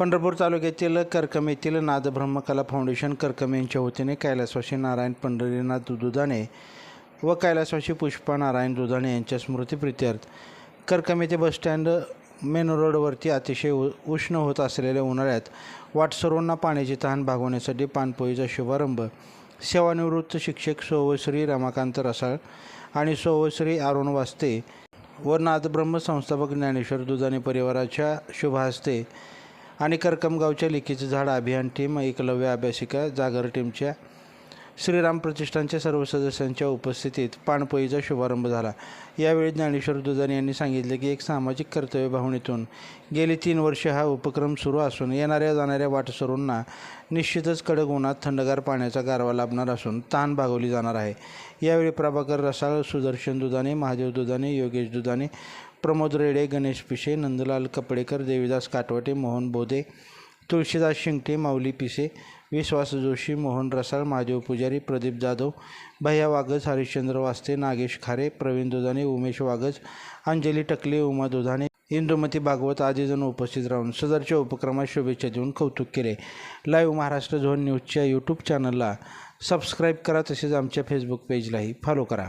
पंढरपूर तालुक्यातील करकम येथील नादब्रह्मकला फाउंडेशन करकम यांच्या वतीने कैलासवासी नारायण पंढरीनाथ दुधाणे व कैलासवासी पुष्पा नारायण दुधाणे यांच्या स्मृतीप्रित्यर्थ करकम येथे बसस्टँड मेन रोडवरती अतिशय उ उष्ण होत असलेल्या उन्हाळ्यात वाटसरूंना पाण्याची तहान भागवण्यासाठी पाणपोईचा शुभारंभ सेवानिवृत्त शिक्षक सोवश्री रमाकांत रसाळ आणि सोवश्री अरुण वास्ते व नादब्रह्म संस्थापक ज्ञानेश्वर दुधाणे परिवाराच्या शुभहस्ते आणि करकमगावच्या लेखीचं झाड अभियान टीम एकलव्य अभ्यासिका जागर टीमच्या श्रीराम प्रतिष्ठानच्या सर्व सदस्यांच्या उपस्थितीत पाणपोईचा शुभारंभ झाला. यावेळी ज्ञानेश्वर दुधाने यांनी सांगितले की एक सामाजिक कर्तव्य भावनेतून गेली तीन वर्षे हा उपक्रम सुरू असून येणाऱ्या जाणाऱ्या वाटसरूंना निश्चितच कडक उन्हात थंडगार पाण्याचा गारवा लाभणार असून ताण भागवली जाणार आहे. यावेळी प्रभाकर रसाळ सुदर्शन दुधाने महादेव दुधाने योगेश दुधाने प्रमोद रेडे गणेश पिशे नंदलाल कपडेकर देवीदास काटवटे मोहन बोधे तुळशीदास शिंगटे माऊली पिसे विश्वास जोशी मोहन रसाळ महादेव पुजारी प्रदीप जाधव भैया वागज हरिश्चंद्र वास्ते नागेश खारे प्रवीण दुधाने उमेश वागज अंजली टकले उमा दुधाने इंदुमती भागवत आदीजण उपस्थित राहून सदरच्या उपक्रमात शुभेच्छा देऊन कौतुक केले. लाईव्ह महाराष्ट्र झोन न्यूजच्या यूट्यूब चॅनलला सबस्क्राईब करा तसेच आमच्या फेसबुक पेजलाही फॉलो करा.